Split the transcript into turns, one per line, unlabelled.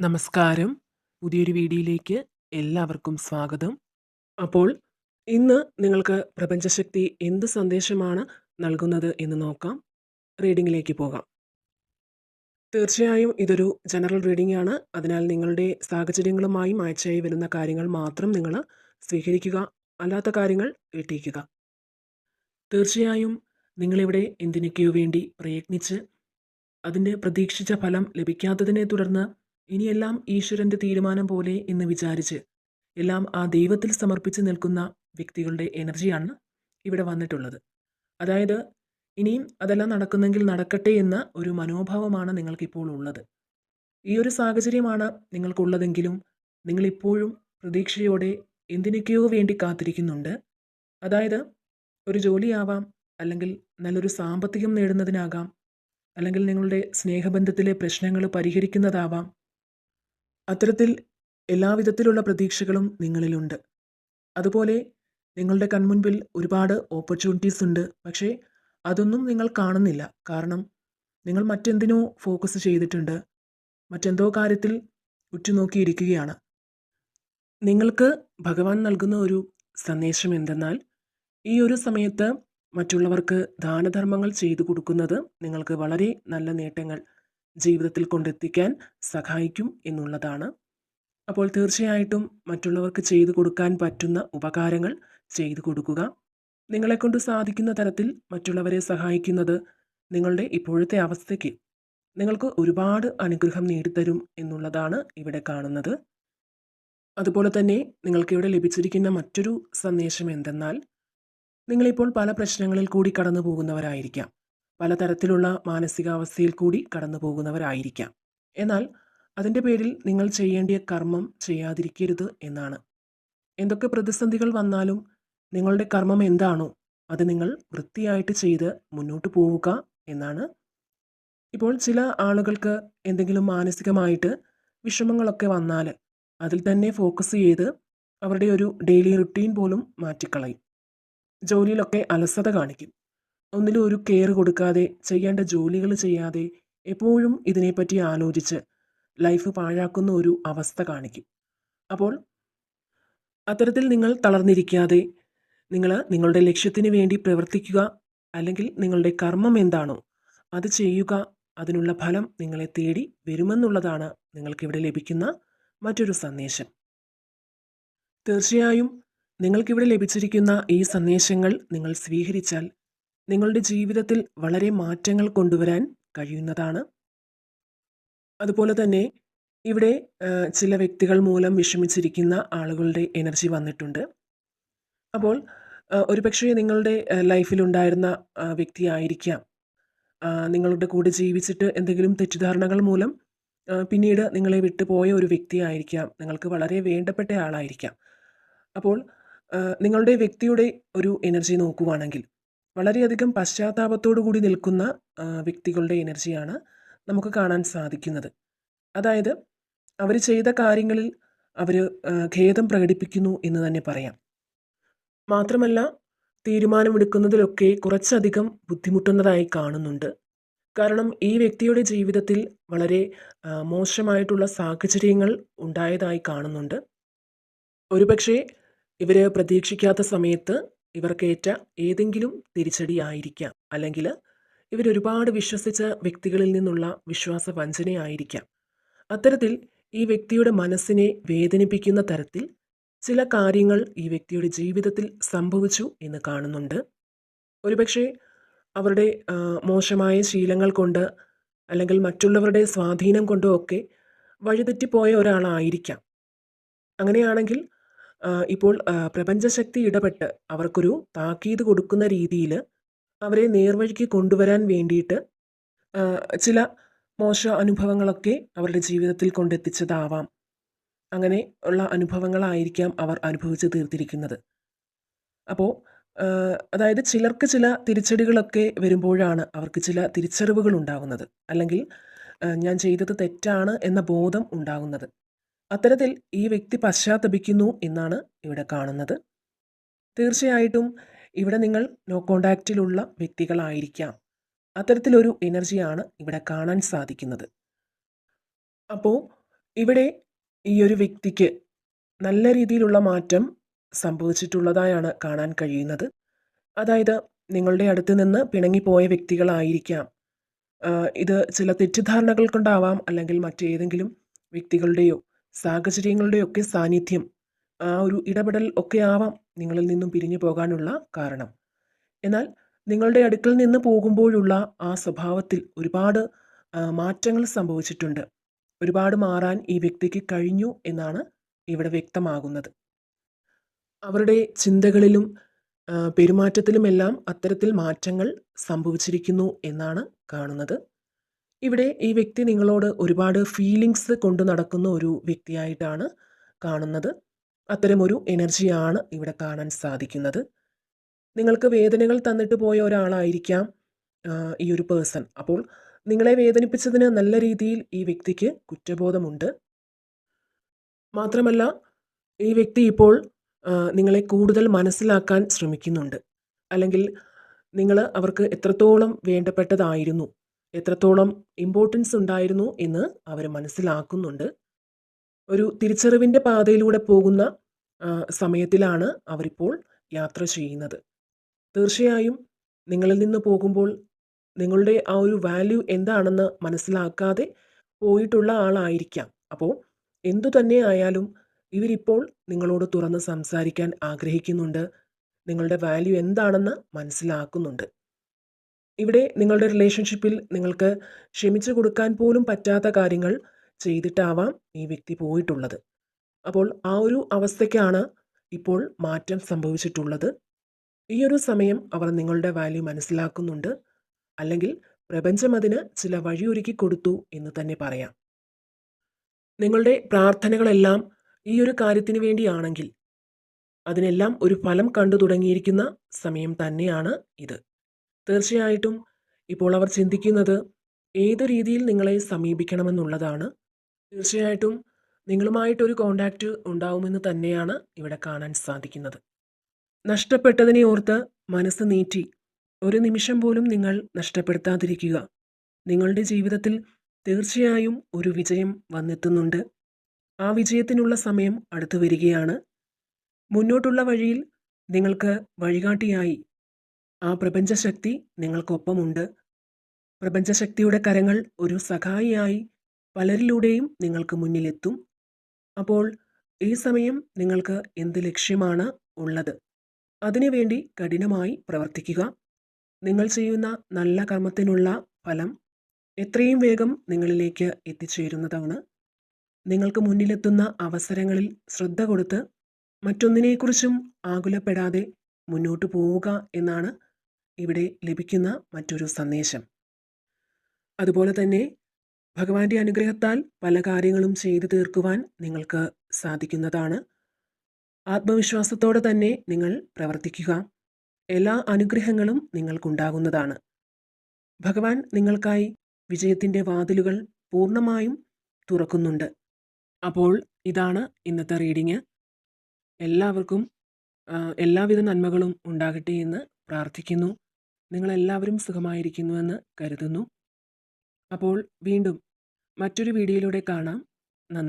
നമസ്കാരം. പുതിയൊരു വീഡിയോയിലേക്ക് എല്ലാവർക്കും സ്വാഗതം. അപ്പോൾ ഇന്ന് നിങ്ങൾക്ക് പ്രപഞ്ചശക്തി എന്ത് സന്ദേശമാണ് നൽകുന്നത് എന്ന് നോക്കാം. റീഡിങ്ങിലേക്ക് പോകാം. തീർച്ചയായും ഇതൊരു ജനറൽ റീഡിംഗ് ആണ്. അതിനാൽ നിങ്ങളുടെ സാഹചര്യങ്ങളുമായി മാച്ചായി വരുന്ന കാര്യങ്ങൾ മാത്രം നിങ്ങൾ സ്വീകരിക്കുക. അല്ലാത്ത കാര്യങ്ങൾ വീട്ടിക്കുക തീർച്ചയായും നിങ്ങളിവിടെ എന്തിനൊക്കെയോ വേണ്ടി പ്രയത്നിച്ച് അതിന്റെ പ്രതീക്ഷിച്ച ഫലം ലഭിക്കാത്തതിനെ തുടർന്ന് ഇനിയെല്ലാം ഈശ്വരന്റെ തീരുമാനം പോലെ എന്ന് വിചാരിച്ച് എല്ലാം ആ ദൈവത്തിൽ സമർപ്പിച്ച് നിൽക്കുന്ന വ്യക്തികളുടെ എനർജിയാണ് ഇവിടെ വന്നിട്ടുള്ളത്. അതായത് ഇനിയും അതെല്ലാം നടക്കുന്നെങ്കിൽ നടക്കട്ടെ എന്ന ഒരു മനോഭാവമാണ് നിങ്ങൾക്കിപ്പോൾ ഉള്ളത്. ഈ ഒരു സാഹചര്യമാണ് നിങ്ങൾക്കുള്ളതെങ്കിലും നിങ്ങളിപ്പോഴും പ്രതീക്ഷയോടെ എന്തിനൊക്കെയോ വേണ്ടി കാത്തിരിക്കുന്നുണ്ട്. അതായത് ഒരു ജോലിയാവാം, അല്ലെങ്കിൽ നല്ലൊരു സാമ്പത്തികം നേടുന്നതിനാകാം, അല്ലെങ്കിൽ നിങ്ങളുടെ സ്നേഹബന്ധത്തിലെ പ്രശ്നങ്ങൾ പരിഹരിക്കുന്നതാവാം. അത്തരത്തിൽ എല്ലാവിധത്തിലുള്ള പ്രതീക്ഷകളും നിങ്ങളിലുണ്ട്. അതുപോലെ നിങ്ങളുടെ കൺമുൻപിൽ ഒരുപാട് ഓപ്പർച്യൂണിറ്റീസ് ഉണ്ട്. പക്ഷേ അതൊന്നും നിങ്ങൾ കാണുന്നില്ല. കാരണം നിങ്ങൾ മറ്റെന്തിനോ ഫോക്കസ് ചെയ്തിട്ടുണ്ട്. മറ്റെന്തോ കാര്യത്തിൽ ഉറ്റുനോക്കിയിരിക്കുകയാണ്. നിങ്ങൾക്ക് ഭഗവാൻ നൽകുന്ന ഒരു സന്ദേശം എന്തെന്നാൽ ഈ ഒരു സമയത്ത് മറ്റുള്ളവർക്ക് ദാനധർമ്മങ്ങൾ ചെയ്തു കൊടുക്കുന്നത് നിങ്ങൾക്ക് വളരെ നല്ല നേട്ടങ്ങൾ ജീവിതത്തിൽ കൊണ്ടെത്തിക്കാൻ സഹായിക്കും എന്നുള്ളതാണ്. അപ്പോൾ തീർച്ചയായിട്ടും മറ്റുള്ളവർക്ക് ചെയ്തു കൊടുക്കാൻ പറ്റുന്ന ഉപകാരങ്ങൾ ചെയ്തു കൊടുക്കുക. നിങ്ങളെക്കൊണ്ട് സാധിക്കുന്ന തരത്തിൽ മറ്റുള്ളവരെ സഹായിക്കുന്നത് നിങ്ങളുടെ ഇപ്പോഴത്തെ അവസ്ഥയ്ക്ക് നിങ്ങൾക്ക് ഒരുപാട് അനുഗ്രഹം നേടിത്തരും എന്നുള്ളതാണ് ഇവിടെ കാണുന്നത്. അതുപോലെ തന്നെ നിങ്ങൾക്കിവിടെ ലഭിച്ചിരിക്കുന്ന മറ്റൊരു സന്ദേശം എന്തെന്നാൽ നിങ്ങളിപ്പോൾ പല പ്രശ്നങ്ങളിൽ കൂടി കടന്നു പോകുന്നവരായിരിക്കാം. പലതരത്തിലുള്ള മാനസികാവസ്ഥയിൽ കൂടി കടന്നു പോകുന്നവരായിരിക്കാം. എന്നാൽ അതിന്റെ പേരിൽ നിങ്ങൾ ചെയ്യേണ്ടിയ കർമ്മം ചെയ്യാതിരിക്കരുത് എന്നാണ്. എന്തൊക്കെ പ്രതിസന്ധികൾ വന്നാലും നിങ്ങളുടെ കർമ്മം എന്താണോ അത് നിങ്ങൾ വൃത്തിയായിട്ട് ചെയ്ത് മുന്നോട്ട് പോവുക എന്നാണ്. ഇപ്പോൾ ചില ആളുകൾക്ക് എന്തെങ്കിലും മാനസികമായിട്ട് വിഷമങ്ങളൊക്കെ വന്നാൽ അതിൽ തന്നെ ഫോക്കസ് ചെയ്ത് അവരുടെ ഒരു ഡെയിലി റുട്ടീൻ പോലും മാറ്റിക്കളയും. ജോലിയിലൊക്കെ അലസത കാണിക്കും. ഒന്നിലും ഒരു കെയർ കൊടുക്കാതെ ചെയ്യേണ്ട ജോലികൾ ചെയ്യാതെ എപ്പോഴും ഇതിനെപ്പറ്റി ആലോചിച്ച് ലൈഫ് പാഴാക്കുന്ന ഒരു അവസ്ഥ കാണിക്കും. അപ്പോൾ അത്തരത്തിൽ നിങ്ങൾ തളർന്നിരിക്കാതെ നിങ്ങൾ നിങ്ങളുടെ ലക്ഷ്യത്തിന് വേണ്ടി പ്രവർത്തിക്കുക. അല്ലെങ്കിൽ നിങ്ങളുടെ കർമ്മം എന്താണോ അത് ചെയ്യുക. അതിനുള്ള ഫലം നിങ്ങളെ തേടി വരുമെന്നുള്ളതാണ് നിങ്ങൾക്കിവിടെ ലഭിക്കുന്ന മറ്റൊരു സന്ദേശം. തീർച്ചയായും നിങ്ങൾക്കിവിടെ ലഭിച്ചിരിക്കുന്ന ഈ സന്ദേശങ്ങൾ നിങ്ങൾ സ്വീകരിച്ചാൽ നിങ്ങളുടെ ജീവിതത്തിൽ വളരെ മാറ്റങ്ങൾ കൊണ്ടുവരാൻ കഴിയുന്നതാണ്. അതുപോലെ തന്നെ ഇവിടെ ചില വ്യക്തികൾ മൂലം വിഷമിച്ചിരിക്കുന്ന ആളുകളുടെ എനർജി വന്നിട്ടുണ്ട്. അപ്പോൾ ഒരുപക്ഷേ നിങ്ങളുടെ ലൈഫിലുണ്ടായിരുന്ന വ്യക്തിയായിരിക്കാം നിങ്ങളുടെ കൂടെ ജീവിച്ചിട്ട് എന്തെങ്കിലും തെറ്റിദ്ധാരണകൾ മൂലം പിന്നീട് നിങ്ങളെ വിട്ടുപോയ ഒരു വ്യക്തിയായിരിക്കാം. നിങ്ങൾക്ക് വളരെ വേണ്ടപ്പെട്ട ആളായിരിക്കാം. അപ്പോൾ നിങ്ങളുടെ വ്യക്തിയുടെ ഒരു എനർജി നോക്കുവാണെങ്കിൽ വളരെയധികം പശ്ചാത്താപത്തോടു കൂടി നിൽക്കുന്ന വ്യക്തികളുടെ എനർജിയാണ് നമുക്ക് കാണാൻ സാധിക്കുന്നത്. അതായത് അവർ ചെയ്ത കാര്യങ്ങളിൽ അവർ ഖേദം പ്രകടിപ്പിക്കുന്നു എന്ന് തന്നെ പറയാം. മാത്രമല്ല തീരുമാനമെടുക്കുന്നതിലൊക്കെ കുറച്ചധികം ബുദ്ധിമുട്ടുന്നതായി കാണുന്നുണ്ട്. കാരണം ഈ വ്യക്തിയുടെ ജീവിതത്തിൽ വളരെ മോശമായിട്ടുള്ള സാഹചര്യങ്ങൾ ഉണ്ടായതായി കാണുന്നുണ്ട്. ഒരുപക്ഷെ ഇവർ പ്രതീക്ഷിക്കാത്ത സമയത്ത് ഇവർക്കേറ്റ ഏതെങ്കിലും തിരിച്ചടിയായിരിക്കാം. അല്ലെങ്കിൽ ഇവരൊരുപാട് വിശ്വസിച്ച വ്യക്തികളിൽ നിന്നുള്ള വിശ്വാസ വഞ്ചനയായിരിക്കാം അത്തരത്തിൽ ഈ വ്യക്തിയുടെ മനസ്സിനെ വേദനിപ്പിക്കുന്ന തരത്തിൽ ചില കാര്യങ്ങൾ ഈ വ്യക്തിയുടെ ജീവിതത്തിൽ സംഭവിച്ചു എന്ന് കാണുന്നുണ്ട്. ഒരുപക്ഷെ അവരുടെ മോശമായ ശീലങ്ങൾ കൊണ്ട് അല്ലെങ്കിൽ മറ്റുള്ളവരുടെ സ്വാധീനം കൊണ്ടോ ഒക്കെ വഴിതെറ്റിപ്പോയ ഒരാളായിരിക്കാം. അങ്ങനെയാണെങ്കിൽ ഇപ്പോൾ പ്രപഞ്ചശക്തി ഇടപെട്ട് അവർക്കൊരു താക്കീത് കൊടുക്കുന്ന രീതിയിൽ അവരെ നേർവഴിക്ക് കൊണ്ടുവരാൻ വേണ്ടിയിട്ട് ചില മോശ അനുഭവങ്ങളൊക്കെ അവരുടെ ജീവിതത്തിൽ കൊണ്ടെത്തിച്ചതാവാം. അങ്ങനെ ഉള്ള അനുഭവങ്ങളായിരിക്കാം അവർ അനുഭവിച്ച് തീർത്തിരിക്കുന്നത്. അപ്പോൾ അതായത് ചിലർക്ക് ചില തിരിച്ചടികളൊക്കെ വരുമ്പോഴാണ് അവർക്ക് ചില തിരിച്ചറിവുകൾ ഉണ്ടാകുന്നത്. അല്ലെങ്കിൽ ഞാൻ ചെയ്തത് തെറ്റാണ് എന്ന ബോധം ഉണ്ടാകുന്നത്. അത്തരത്തിൽ ഈ വ്യക്തി പശ്ചാത്തപിക്കുന്നു എന്നാണ് ഇവിടെ കാണുന്നത്. തീർച്ചയായിട്ടും ഇവിടെ നിങ്ങൾ നോ കോണ്ടാക്റ്റിലുള്ള വ്യക്തികളായിരിക്കാം. അത്തരത്തിലൊരു എനർജിയാണ് ഇവിടെ കാണാൻ സാധിക്കുന്നത്. അപ്പോൾ ഇവിടെ ഈ ഒരു വ്യക്തിക്ക് നല്ല രീതിയിലുള്ള മാറ്റം സംഭവിച്ചിട്ടുള്ളതായാണ് കാണാൻ കഴിയുന്നത് അതായത് നിങ്ങളുടെ അടുത്ത് നിന്ന് പിണങ്ങിപ്പോയ വ്യക്തികളായിരിക്കാം ഇത് ചില തെറ്റിദ്ധാരണകൾ കൊണ്ടാവാം അല്ലെങ്കിൽ മറ്റേതെങ്കിലും വ്യക്തികളുടെയോ സാഹചര്യങ്ങളുടെയോ ഒക്കെ സാന്നിധ്യം ആ ഒരു ഇടപെടൽ ഒക്കെ ആവാം നിങ്ങളിൽ നിന്നും പിരിഞ്ഞു പോകാനുള്ള കാരണം. എന്നാൽ നിങ്ങളുടെ അടുക്കൽ നിന്ന് പോകുമ്പോഴുള്ള ആ സ്വഭാവത്തിൽ ഒരുപാട് മാറ്റങ്ങൾ സംഭവിച്ചിട്ടുണ്ട്. ഒരുപാട് മാറാൻ ഈ വ്യക്തിക്ക് കഴിഞ്ഞു എന്നാണ് ഇവിടെ വ്യക്തമാകുന്നത്. അവരുടെ ചിന്തകളിലും പെരുമാറ്റത്തിലുമെല്ലാം അത്തരത്തിൽ മാറ്റങ്ങൾ സംഭവിച്ചിരിക്കുന്നു എന്നാണ് കാണുന്നത്. ഇവിടെ ഈ വ്യക്തി നിങ്ങളോട് ഒരുപാട് ഫീലിങ്സ് കൊണ്ട് നടക്കുന്ന ഒരു വ്യക്തിയായിട്ടാണ് കാണുന്നത്. അത്തരമൊരു എനർജിയാണ് ഇവിടെ കാണാൻ സാധിക്കുന്നത്. നിങ്ങൾക്ക് വേദനകൾ തന്നിട്ട് പോയ ഒരാളായിരിക്കാം ഈ ഒരു പേഴ്സൺ അപ്പോൾ നിങ്ങളെ വേദനിപ്പിച്ചതിന് നല്ല രീതിയിൽ ഈ വ്യക്തിക്ക് കുറ്റബോധമുണ്ട്. മാത്രമല്ല ഈ വ്യക്തി ഇപ്പോൾ നിങ്ങളെ കൂടുതൽ മനസ്സിലാക്കാൻ ശ്രമിക്കുന്നുണ്ട്. അല്ലെങ്കിൽ നിങ്ങൾ അവർക്ക് എത്രത്തോളം വേണ്ടപ്പെട്ടതായിരുന്നു എത്രത്തോളം ഇമ്പോർട്ടൻസ് ഉണ്ടായിരുന്നു എന്ന് അവർ മനസ്സിലാക്കുന്നുണ്ട്. ഒരു തിരിച്ചറിവിന്റെ പാതയിലൂടെ പോകുന്ന സമയത്തിലാണ് അവരിപ്പോൾ യാത്ര ചെയ്യുന്നത്. തീർച്ചയായും നിങ്ങളിൽ നിന്ന് പോകുമ്പോൾ നിങ്ങളുടെ ആ ഒരു വാല്യൂ എന്താണെന്ന് മനസ്സിലാക്കാതെ പോയിട്ടുള്ള ആളായിരിക്കാം. അപ്പോൾ എന്തു തന്നെ ആയാലും ഇവരിപ്പോൾ നിങ്ങളോട് തുറന്ന് സംസാരിക്കാൻ ആഗ്രഹിക്കുന്നുണ്ട്. നിങ്ങളുടെ വാല്യൂ എന്താണെന്ന് മനസ്സിലാക്കുന്നുണ്ട്. ഇവിടെ നിങ്ങളുടെ റിലേഷൻഷിപ്പിൽ നിങ്ങൾക്ക് ക്ഷമിച്ചു കൊടുക്കാൻ പോലും പറ്റാത്ത കാര്യങ്ങൾ ചെയ്തിട്ടാവാം ഈ വ്യക്തി പോയിട്ടുള്ളത്. അപ്പോൾ ആ ഒരു അവസ്ഥയ്ക്കാണ് ഇപ്പോൾ മാറ്റം സംഭവിച്ചിട്ടുള്ളത്. ഈ ഒരു സമയം അവർ നിങ്ങളുടെ വാല്യൂ മനസ്സിലാക്കുന്നുണ്ട്. അല്ലെങ്കിൽ പ്രപഞ്ചം അതിന് ചില വഴിയൊരുക്കി കൊടുത്തു എന്ന് തന്നെ പറയാം. നിങ്ങളുടെ പ്രാർത്ഥനകളെല്ലാം ഈ ഒരു കാര്യത്തിന് വേണ്ടിയാണെങ്കിൽ അതിനെല്ലാം ഒരു ഫലം കണ്ടു തുടങ്ങിയിരിക്കുന്ന സമയം തന്നെയാണ് ഇത്. തീർച്ചയായിട്ടും ഇപ്പോൾ അവർ ചിന്തിക്കുന്നത് ഏതു രീതിയിൽ നിങ്ങളെ സമീപിക്കണമെന്നുള്ളതാണ്. തീർച്ചയായിട്ടും നിങ്ങളുമായിട്ടൊരു കോണ്ടാക്റ്റ് ഉണ്ടാവുമെന്ന് തന്നെയാണ് ഇവിടെ കാണാൻ സാധിക്കുന്നത്. നഷ്ടപ്പെട്ടതിനെ ഓർത്ത് മനസ്സ് നീറ്റി ഒരു നിമിഷം പോലും നിങ്ങൾ നഷ്ടപ്പെടുത്താതിരിക്കുക. നിങ്ങളുടെ ജീവിതത്തിൽ തീർച്ചയായും ഒരു വിജയം വന്നെത്തുന്നുണ്ട്. ആ വിജയത്തിനുള്ള സമയം അടുത്തു വരികയാണ്. മുന്നോട്ടുള്ള വഴിയിൽ നിങ്ങൾക്ക് വഴികാട്ടിയായി ആ പ്രപഞ്ചശക്തി നിങ്ങൾക്കൊപ്പമുണ്ട്. പ്രപഞ്ചശക്തിയുടെ കരങ്ങൾ ഒരു സഹായിയായി പലരിലൂടെയും നിങ്ങൾക്ക് മുന്നിലെത്തും. അപ്പോൾ ഈ സമയം നിങ്ങൾക്ക് എന്ത് ലക്ഷ്യമാണ് ഉള്ളത്? അതിനുവേണ്ടി കഠിനമായി പ്രവർത്തിക്കുക. നിങ്ങൾ ചെയ്യുന്ന നല്ല കർമ്മത്തിനുള്ള ഫലം എത്രയും വേഗം നിങ്ങളിലേക്ക് എത്തിച്ചേരുന്നതാണ്. നിങ്ങൾക്ക് മുന്നിലെത്തുന്ന അവസരങ്ങളിൽ ശ്രദ്ധ കൊടുത്ത് മറ്റൊന്നിനെക്കുറിച്ചും ആകുലപ്പെടാതെ മുന്നോട്ട് പോവുക എന്നാണ് ഇവിടെ ലഭിക്കുന്ന മറ്റൊരു സന്ദേശം. അതുപോലെ തന്നെ ഭഗവാന്റെ അനുഗ്രഹത്താൽ പല കാര്യങ്ങളും ചെയ്തു തീർക്കുവാൻ നിങ്ങൾക്ക് സാധിക്കുന്നതാണ്. ആത്മവിശ്വാസത്തോടെ തന്നെ നിങ്ങൾ പ്രവർത്തിക്കുക. എല്ലാ അനുഗ്രഹങ്ങളും നിങ്ങൾക്കുണ്ടാകുന്നതാണ്. ഭഗവാൻ നിങ്ങൾക്കായി വിജയത്തിന്റെ വാതിലുകൾ പൂർണമായും തുറക്കുന്നുണ്ട്. അപ്പോൾ ഇതാണ് ഇന്നത്തെ റീഡിങ്. എല്ലാവർക്കും എല്ലാവിധ നന്മകളും ഉണ്ടാകട്ടെ എന്ന് പ്രാർത്ഥിക്കുന്നു. നിങ്ങളെല്ലാവരും സുഖമായിരിക്കുന്നുവെന്ന് കരുതുന്നു. അപ്പോൾ വീണ്ടും മറ്റൊരു വീഡിയോയിലൂടെ കാണാം. നന്ദി.